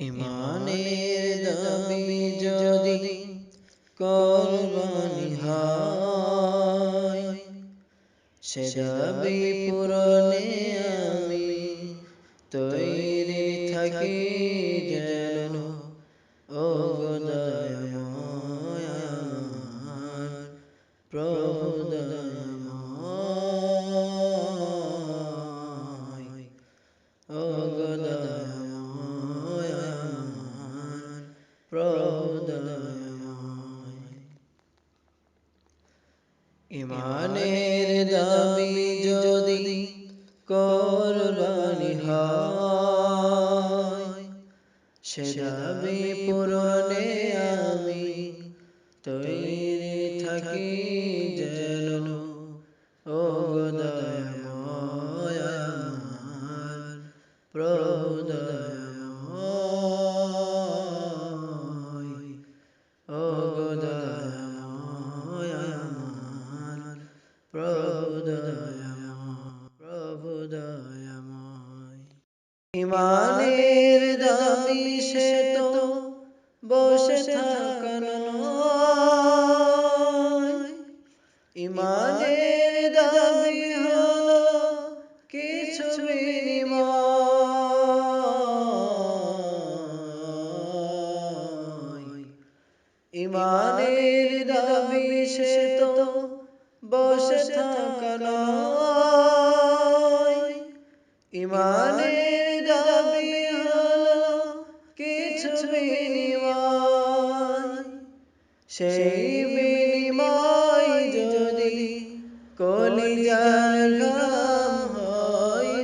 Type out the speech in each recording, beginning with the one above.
ইমানের দাবি যদি করবানি হয় সে দাবি পূরণে আমি তৈরি থাকি যেন ও ইমানের দাবি যদি কোরবানি সে দাবি পূরণে আমি তৈরি থাকি যেন ইমানের দাবি সে তো বসে থাকানো ইমানের দাবি হলো কিছু ইমানের দাবি সে তো বসে থাকানো ইমানের বিনিময়, সেই বিনিময় যদি কলিজার গাম হয়,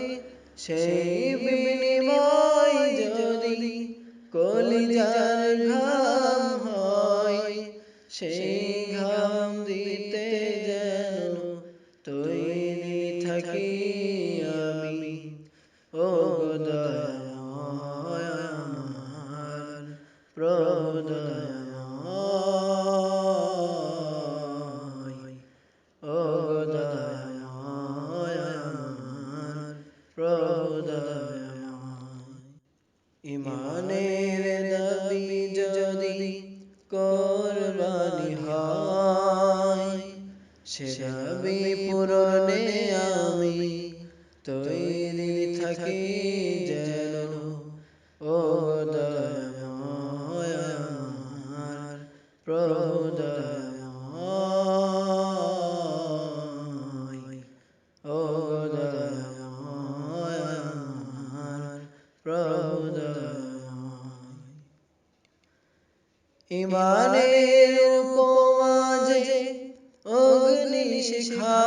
সেই বিনিময় যদি কলিজার ঘাম হয়, সেই ঘাম দিতে যেন তৈরি থাকি আমি। ও দয়াময় ta দয়াময় ও প্রভু দয়াময় ইমানের উপমাজে অগ্নি শিখা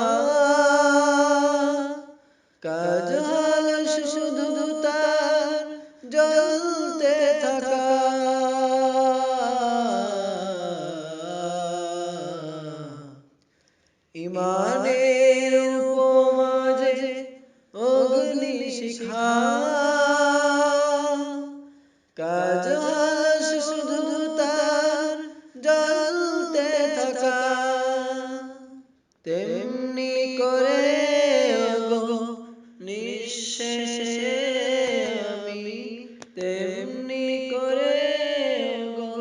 নিঃশেষে আমি তেমনি করে গো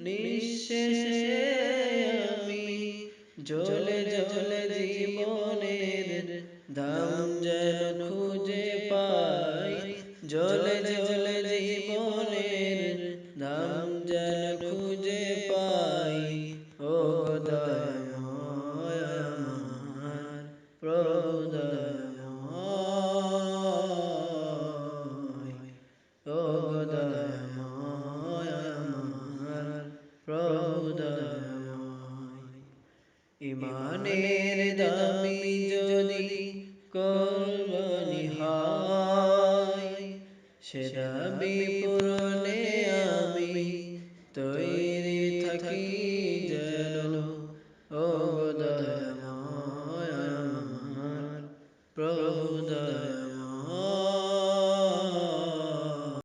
নিঃশেষে আমি জ্বলে জ্বলে সে দাবি